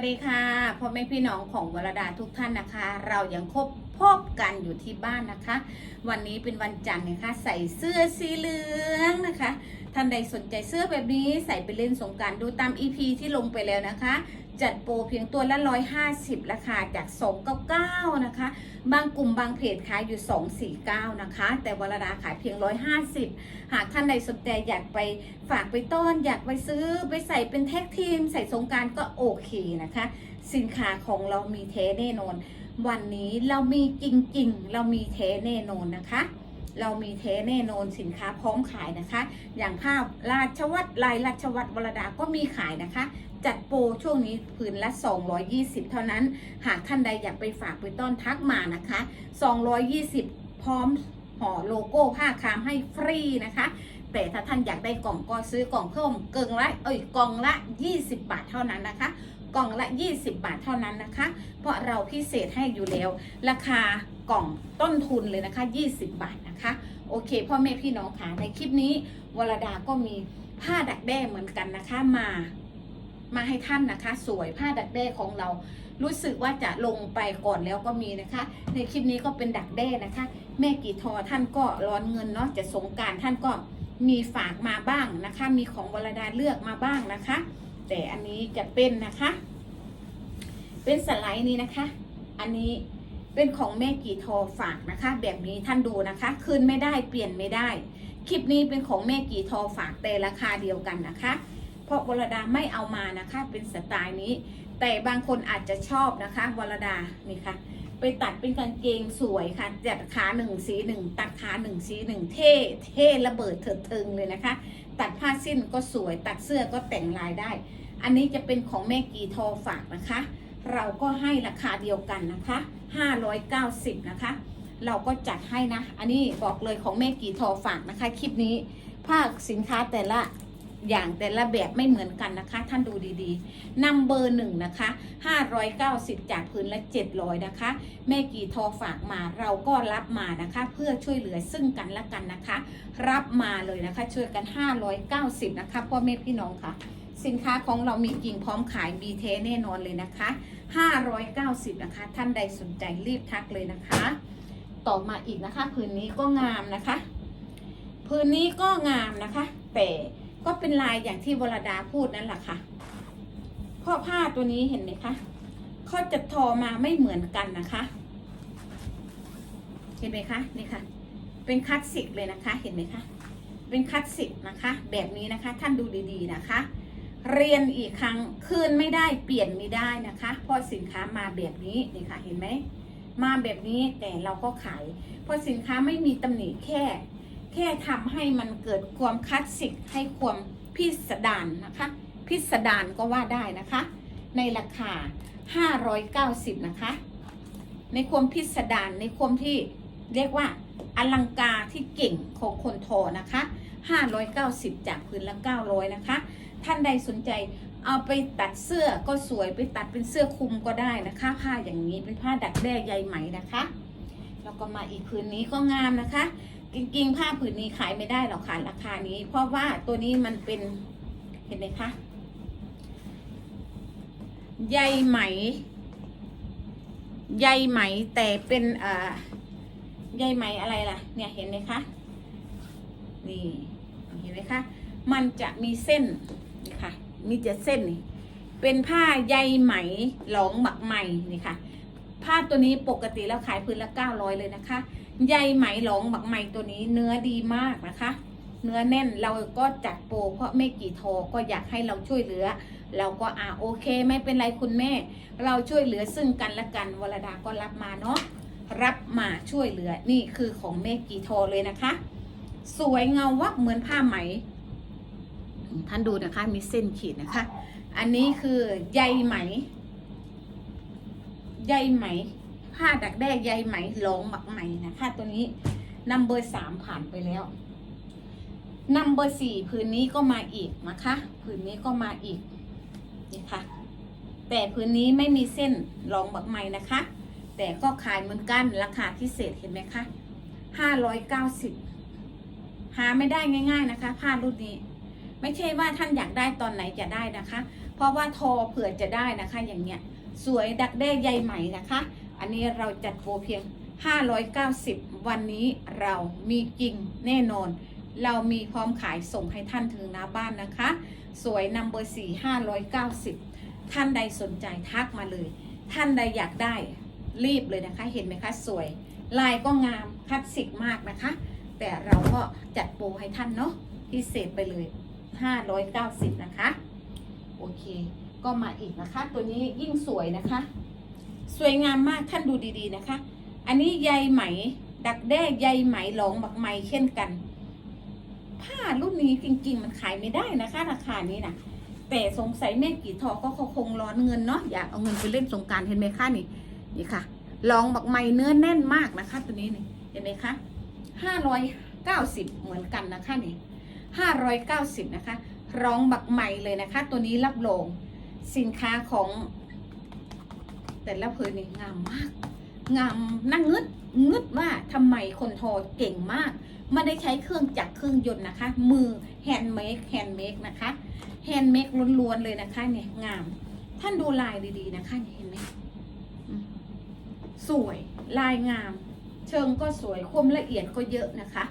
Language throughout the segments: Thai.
วัสดีค่ะพ่อแม่พี่น้องของวรดาทุกท่านนะคะ เรายังคบพบกันอยู่ที่บ้านนะคะ วันนี้เป็นวันจันทร์นะคะใส่เสื้อสีเหลืองนะคะท่านใดสนใจเสื้อแบบนี้ใส่ไปเล่นสงการดูตามอีพีที่ลงไปแล้วนะคะ จัดโปรเพียงตัวละ 150 ราคาจาก 299 นะคะ บางกลุ่มบางเพจขายอยู่ 249 นะคะ แต่วรดาขายเพียง 150 หากท่านใดสนใจอยากไปฝากไปต้อน อยากไปซื้อไปใส่เป็นแท็กทีม ใส่สงการก็โอเคนะคะ สินค้าของเรามีเทแน่นอน วันนี้เรามีจริงๆ เรามีเทแน่นอนนะคะ เรามีเทแน่นอนสินค้าพร้อมขายนะคะ อย่างภาพราชวัตรลายราชวัตรวรดาก็มีขายนะคะ จัดโปรช่วงนี้ผืนละ 220 เท่านั้น หากท่านใดอยากไปฝากไปต้อนทักมานะคะ 220 พร้อมห่อโลโก้ผ้าคามให้ฟรีนะคะแต่ถ้าท่านอยากได้กล่องก็ซื้อกล่องเพิ่มเกิงละเอ้ยกล่องละ 20 บาทเท่านั้นนะคะ กล่องละ 20 บาทเท่านั้นนะคะ เพราะเราพิเศษให้อยู่แล้ว ราคากล่องต้นทุนเลยนะคะ 20 บาทนะคะ โอเคพ่อแม่พี่น้องค่ะในคลิปนี้วรดาก็มีผ้าดักแด้เหมือนกันนะคะมามาให้ท่านนะคะ สวยผ้าดักแด้ของเรา รู้สึกว่าจะลงไปก่อนแล้วก็มีนะคะ ในคลิปนี้ก็เป็นดักแด้นะคะ แม่กี่ทอท่านก็ร้อนเงินเนาะจะสงการท่านก็มีฝากมาบ้างนะคะ มีของวรดาเลือกมาบ้างนะคะ แต่อันนี้จะเป็นนะคะ เป็นสไลด์นี้นะคะ อันนี้เป็นของแม่กีทอฝากนะคะ แบบนี้ท่านดูนะคะคืนไม่ได้เปลี่ยนไม่ได้ คลิปนี้เป็นของแม่กีทอฝากแต่ราคาเดียวกันนะคะ เพราะวรดาไม่เอามานะคะ เป็นสไตล์นี้ แต่บางคนอาจจะชอบนะคะวรดานี่ค่ะ ไปตัดเป็นกางเกงสวยค่ะจัดขาหนึ่งสีหนึ่งตัดขาหนึ่งสีหนึ่งเท่เท่ระเบิดเถิดเทิงเลยนะคะ ตัดผ้าสิ้นก็สวย ตัดเสื้อก็แต่งลายได้ อันนี้จะเป็นของแม่กีทอฝากนะคะ เราก็ให้ราคาเดียวกันนะคะ 590 นะคะ เราก็จัดให้นะ อันนี้บอกเลยของแม่กีทอฝากนะคะ คลิปนี้ภาคสินค้าแต่ละ อย่างแต่ละแบบไม่เหมือนกันนะคะ ท่านดูดีๆนัมเบอร์หนึ่งนะคะ590 จากพื้นละ700นะคะ แม่กีทอฝากมาเราก็รับมานะคะ เพื่อช่วยเหลือซึ่งกันและกันนะคะ รับมาเลยนะคะ ช่วยกัน 590 นะคะพ่อแม่พี่น้องค่ะ สินค้าของเรามีกิ่งพร้อมขายบีเทแน่นอนเลยนะคะ 590 นะคะ ท่านใดสนใจรีบทักเลยนะคะ ต่อมาอีกนะคะ พื้นนี้ก็งามนะคะ พื้นนี้ก็งามนะคะ แต่ ก็เป็นลายอย่างที่วรดาพูดนั่นแหละค่ะเพราะผ้าตัวนี้เห็นไหมคะเขาจะทอมาไม่เหมือนกันนะคะ เห็นไหมคะนี่ค่ะ เป็นคลาสสิกเลยนะคะ เห็นไหมคะ เป็นคลาสสิกนะคะ แบบนี้นะคะ ท่านดูดีๆนะคะ เรียนอีกครั้งคืนไม่ได้เปลี่ยนไม่ได้นะคะเพราะสินค้ามาแบบนี้นี่ค่ะ เห็นไหมมาแบบนี้แต่เราก็ขายเพราะสินค้าไม่มีตำหนิแค่ แค่ทำให้มันเกิดความคลาสสิกให้ความพิสดารนะคะ พิสดารก็ว่าได้นะคะ ในราคา 590 นะคะ ในความพิสดารในความที่เรียกว่าอลังการที่เก่งของคนทอนะคะ 590 จากพื้นละ 900 นะคะ ท่านใดสนใจเอาไปตัดเสื้อก็สวยไปตัดเป็นเสื้อคลุมก็ได้นะคะ ผ้าอย่างนี้เป็นผ้าดักแด้ใยไหมนะคะ แล้วก็มาอีกผืนนี้ก็งามนะคะ จริงๆ ผ้าผืนนี้ขายไม่ได้หรอกค่ะราคานี้ เพราะว่าตัวนี้มันเป็นเห็นไหมคะใยไหมใยไหมแต่เป็นเอ่อใยไหมอะไรล่ะ เนี่ยเห็นไหมคะนี่เห็นไหมคะมันจะมีเส้นนี่ค่ะ มีจะเส้นนี่เป็นผ้าใยไหมหลองหมักไหมนี่ค่ะ ผ้าตัวนี้ปกติแล้วขายพื้นละ900เลยนะคะ ใยไหมหลงหมักไหมตัวนี้เนื้อดีมากนะคะ เนื้อแน่นเราก็จัดโปรเพราะไม่กี่โทก็อยากให้เราช่วยเหลือ เราก็อ่าโอเค ไม่เป็นไรคุณแม่ เราช่วยเหลือซึ่งกันและกันวรดาก็รับมาเนาะรับมาช่วยเหลือนี่คือของแม่กี่โทเลยนะคะ สวยเงาวับเหมือนผ้าไหม ท่านดูนะคะมีเส้นขีดนะคะ อันนี้คือใยไหม ใยไหม ผ้าดักแด้ใยไหมหลงหมักไหมนะคะตัวนี้นัมเบอร์สามผ่านไปแล้วนัมเบอร์สี่พื้นนี้ก็มาอีกนะคะพื้นนี้ก็มาอีกนี่ค่ะ แต่พื้นนี้ไม่มีเส้นหลงหมักไหมนะคะ แต่ก็ขายเหมือนกันราคาพิเศษเห็นไหมคะห้าร้อยเก้าสิบหาไม่ได้ง่าย ๆนะคะ ผ้ารุ่นนี้ ไม่ใช่ว่าท่านอยากได้ตอนไหนจะได้นะคะ เพราะว่าทอเผื่อจะได้นะคะ อย่างเงี้ย สวยดักแด้ใยไหมนะคะ อันนี้เราจัดโปรเพียง 590 วันนี้เรามีจริงแน่นอน เรามีพร้อมขายส่งให้ท่านถึงหน้าบ้านนะคะ สวยนัมเบอร์สี่ห้าร้อยเก้าสิบท่านใดสนใจทักมาเลย ท่านใดอยากได้รีบเลยนะคะ เห็นไหมคะสวย ลายก็งามคลาสสิกมากนะคะ แต่เราก็จัดโปรให้ท่านเนาะพิเศษไปเลย 590 นะคะ โอเค ก็มาอีกนะคะ ตัวนี้ยิ่งสวยนะคะ สวยงามมากท่านดูดีๆนะคะ อันนี้ใยไหม ดักแด้ใยไหมหลองบักไหมเช่นกัน ผ้ารุ่นนี้จริง ๆ มันขายไม่ได้นะคะ ราคานี้นะแต่สงสัยแม่กี่ทอก็คงร้อนเงินเนาะอยากเอาเงินไปเล่นสงการเห็นไหมคะนี่นี่ค่ะลองบักไหมเนื้อแน่นมากนะคะ ตัวนี้นี่เห็นไหมคะห้าร้อยเก้าสิบเหมือนกันนะคะนี่ห้าร้อยเก้าสิบนะคะ ร้องบักไหมเลยนะคะ ตัวนี้รับรองสินค้าของ แต่ละเพลินนี่งามมาก งามนั่งงึดงึดว่าทำไมคนทอเก่งมากไม่ได้ใช้เครื่องจักรเครื่องยนต์นะคะ มือแฮนด์เมดแฮนด์เมดนะคะแฮนด์เมดล้วนๆเลยนะคะเนี่ยงาม ท่านดูลายดีๆนะคะเนี่ยเห็นไหมอืมสวยลายงาม เชิงก็สวยความละเอียดก็เยอะนะคะ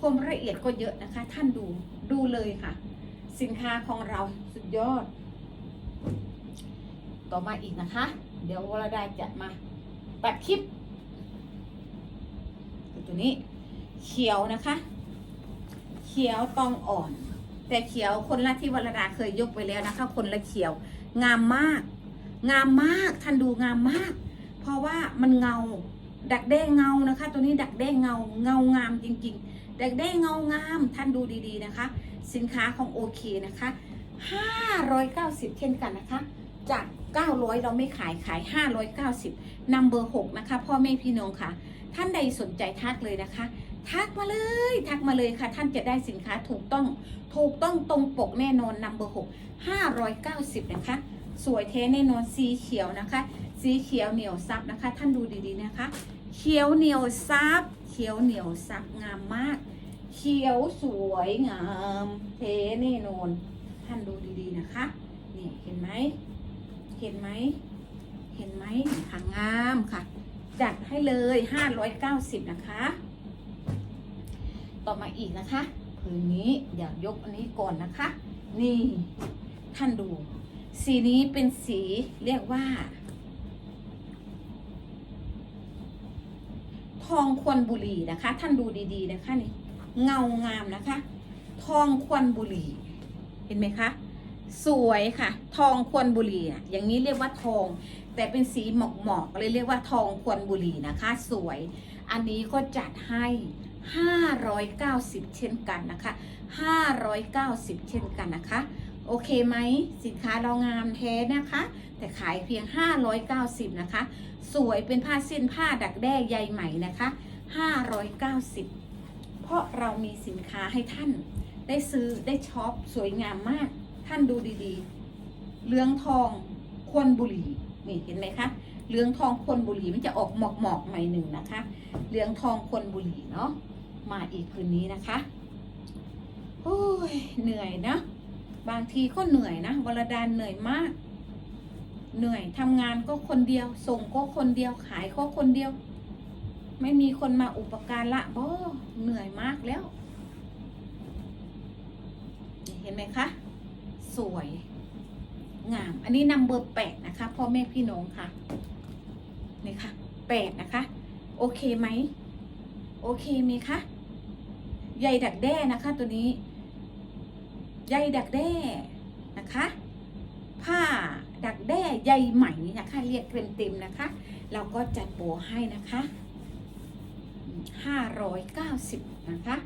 ความละเอียดก็เยอะนะคะ ท่านดูดูเลยค่ะ สินค้าของเราสุดยอด ต่อมาอีกนะคะ เดี๋ยววรดาจะมาตัดคลิปตัวนี้ เขียวนะคะ เขียวตองอ่อน แต่เขียวคนละที่วรดาเคยยกไปแล้วนะคะ คนละเขียว งามมาก งามมากท่านดูงามมาก เพราะว่ามันเงา ดักแด้เงานะคะ ตัวนี้ดักแด้เงาเงางามจริง ๆ ดักแด้เงางามท่านดูดีๆนะคะ สินค้าของโอเคนะคะ590 เช่นกันนะคะ จาก 900 เราไม่ขายขาย 590 นัมเบอร์ 6 นะคะ พ่อแม่พี่น้องค่ะ ท่านใดสนใจทักเลยนะคะ ทักมาเลย ทักมาเลยค่ะ ท่านจะได้สินค้าถูกต้อง ถูกต้องตรงปกแน่นอนนัมเบอร์ 6 590 นะคะ สวยเทแน่นอนสีเขียวนะคะ สีเขียวเหนียวซับนะคะ ท่านดูดีๆนะคะ เขียวเหนียวซับ เขียวเหนียวซับงามมาก เขียวสวยงาม เทแน่นอน ท่านดูดีๆนะคะ นี่เห็นไหม เห็นไหม เห็นไหมค่ะงามค่ะ จัดให้เลย590นะคะ ต่อมาอีกนะคะผืนนี้อยากยกอันนี้ก่อนนะคะ นี่ ท่านดู สีนี้เป็นสีเรียกว่า ทองควนบุรีนะคะ ท่านดูดีๆนะคะนี่เงางามนะคะ ทองควนบุรีเห็นไหมคะ สวยค่ะ ทองควนบุรี่อะอย่างนี้เรียกว่าทอง แต่เป็นสีหมอกหมอกๆเลยเรียกว่าทองควนบุรีนะคะ สวย อันนี้ก็จัดให้ 590 เช่นกันนะคะ 590 เช่นกันนะคะ โอเคไหมสินค้าเรางามแท้นะคะ แต่ขายเพียง 590 นะคะ สวยเป็นผ้าเส้นผ้าดักแด้ใยไหมนะคะ 590 เพราะเรามีสินค้าให้ท่านได้ซื้อได้ช็อปสวยงามมาก ท่านดูดีๆ เหลืองทองควนบุหรี่นี่เห็นไหมคะ เหลืองทองควนบุหรี่มันจะออกหมอกหมอกหน่อยหนึ่งนะคะ เหลืองทองควนบุหรี่เนาะ มาอีกคืนนี้นะคะโอ้ยเหนื่อยนะ บางทีก็เหนื่อยนะวรดานเหนื่อยมาก เหนื่อยทำงานก็คนเดียว ส่งก็คนเดียว ขายก็คนเดียว ไม่มีคนมาอุปการะบ่เหนื่อยมากแล้ว เห็นไหมคะ สวยงาม อันนี้นัมเบอร์แปดนะคะพ่อแม่พี่น้องค่ะนี่ค่ะแปดนะคะ โอเคไหมโอเคไหมคะใยดักแด้นะคะ ตัวนี้ใยดักแด้นะคะ ผ้าดักแด้ใยไหมนะคะ เรียกเต็มๆนะคะ เราก็จัดโปรให้นะคะห้าร้อยเก้าสิบนะคะ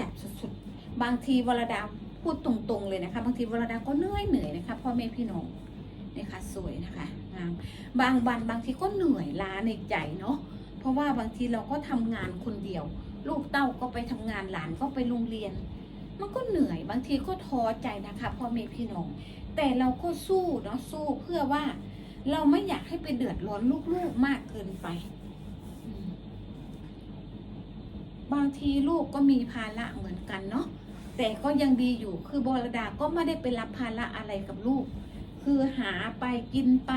จัดสุดๆ บางทีวรดา พูดตรงๆเลยนะคะ บางทีวรดาก็เหนื่อยเหนื่อยนะคะพ่อแม่พี่น้องนี่ค่ะสวยนะคะงามบางวันบางทีก็เหนื่อยล้าในใจเนาะเพราะว่าบางทีเราก็ทำงานคนเดียว ลูกเต้าก็ไปทำงานหลานก็ไปโรงเรียน มันก็เหนื่อยบางทีก็ท้อใจนะคะพ่อแม่พี่น้อง แต่เราก็สู้เนาะสู้เพื่อว่าเราไม่อยากให้ไปเดือดร้อนลูกๆมากเกินไปบางทีลูกก็มีภาระเหมือนกันเนาะ แต่ก็ยังดีอยู่คือบรดาก็ไม่ได้ไปรับภาระอะไรกับลูก คือหาไปกินไป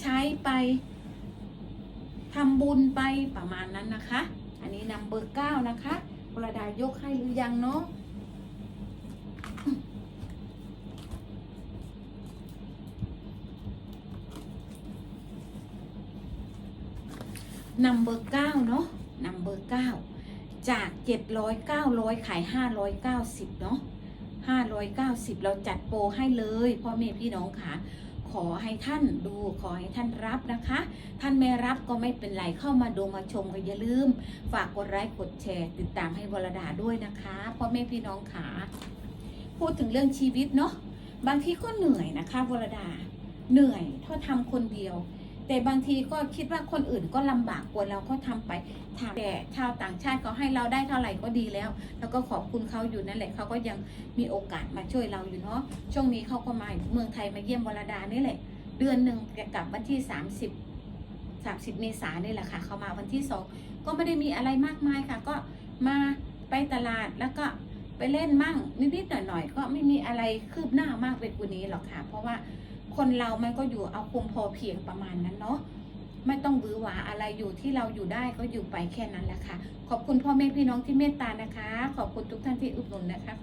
ใช้ไปทำบุญไปประมาณนั้นนะคะ อันนี้นำเบอร์เก้านะคะวรดายกให้หรือยังเนาะนัมเบอร์เก้าเนาะนัมเบอร์เก้า จากเจ็ดร้อยเก้าร้อยขายห้าร้อยเก้าสิบเนาะห้าร้อยเก้าสิบเราจัดโปรให้เลยพ่อแม่พี่น้องค่ะ ขอให้ท่านดูขอให้ท่านรับนะคะ ท่านไม่รับก็ไม่เป็นไรเข้ามาดูมาชมก็อย่าลืม ฝากกดไลค์กดแชร์ ติดตามให้วรดาด้วยนะคะพ่อแม่พี่น้องค่ะ พูดถึงเรื่องชีวิตเนาะบางทีก็เหนื่อยนะคะวรดา เหนื่อยถ้าทำคนเดียว แต่บางทีก็คิดว่าคนอื่นก็ลำบากกว่าเราก็ทำไปถามแต่ชาวต่างชาติเขาให้เราได้เท่าไหร่ก็ดีแล้ว แล้วก็ขอบคุณเขาอยู่นั่นแหละเขาก็ยังมีโอกาสมาช่วยเราอยู่เนาะช่วงนี้เขาก็มาเมืองไทยมาเยี่ยมวรดานี่แหละ เดือนหนึ่งกกลับวันที่ 30 30 เมษายนนี่แหละค่ะเขามาวันที่สองก็ไม่ได้มีอะไรมากมายค่ะ ก็มาไปตลาดแล้วก็ไปเล่นมั่งนิดๆหน่อยๆก็ไม่มีอะไรคืบหน้ามากไปกว่านี้หรอกค่ะ เพราะว่า คนเรามันก็อยู่เอาคุมพอเพียงประมาณนั้นเนาะไม่ต้องบือหวาอะไรอยู่ที่เราอยู่ได้ก็อยู่ไปแค่นั้นแหละค่ะ ขอบคุณพ่อแม่พี่น้องที่เมตตานะคะ ขอบคุณทุกท่านที่อุดหนุนนะคะ